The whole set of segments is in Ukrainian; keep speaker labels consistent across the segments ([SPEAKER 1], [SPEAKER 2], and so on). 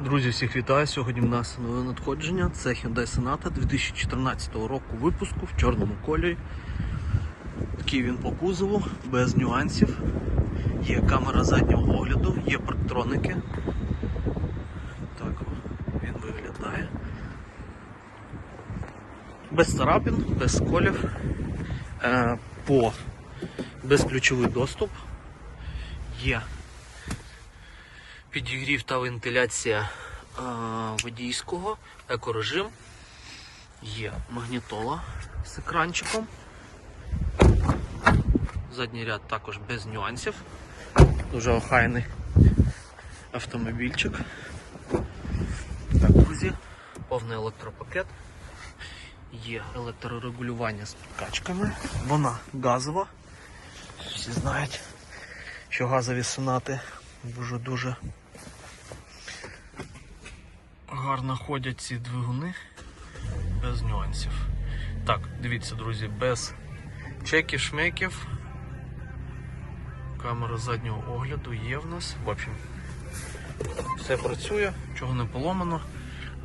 [SPEAKER 1] Друзі, всіх вітаю. Сьогодні в нас нове надходження. Це Hyundai Sonata 2014 року випуску в чорному кольорі. Такий він по кузову, без нюансів. Є камера заднього огляду, є парктроники. Так він виглядає. Без царапин, без сколів. Е, по безключовий доступ. Є підігрів та вентиляція водійського, екорежим. Є магнітола з екранчиком. Задній ряд також без нюансів. Дуже охайний автомобільчик. Так, друзі, повний електропакет. Є електрорегулювання з підкачками. Вона газова. Всі знають, що газові сонати дуже-дуже гарно ходять ці двигуни без нюансів. Так, дивіться, друзі, без чеків, шмеків. Камера заднього огляду є в нас. В общем, все працює, чого не поломано.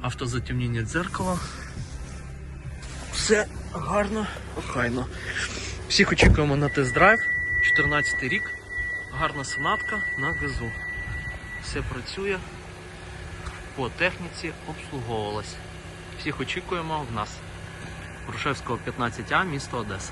[SPEAKER 1] Автозатемніння дзеркала. Все гарно, охайно. Всіх очікуємо на тест-драйв. 14 рік. Гарна сонатка на газу. Все працює. По техніці обслуговувалась. Всіх очікуємо в нас. Грушевського 15А, місто Одеса.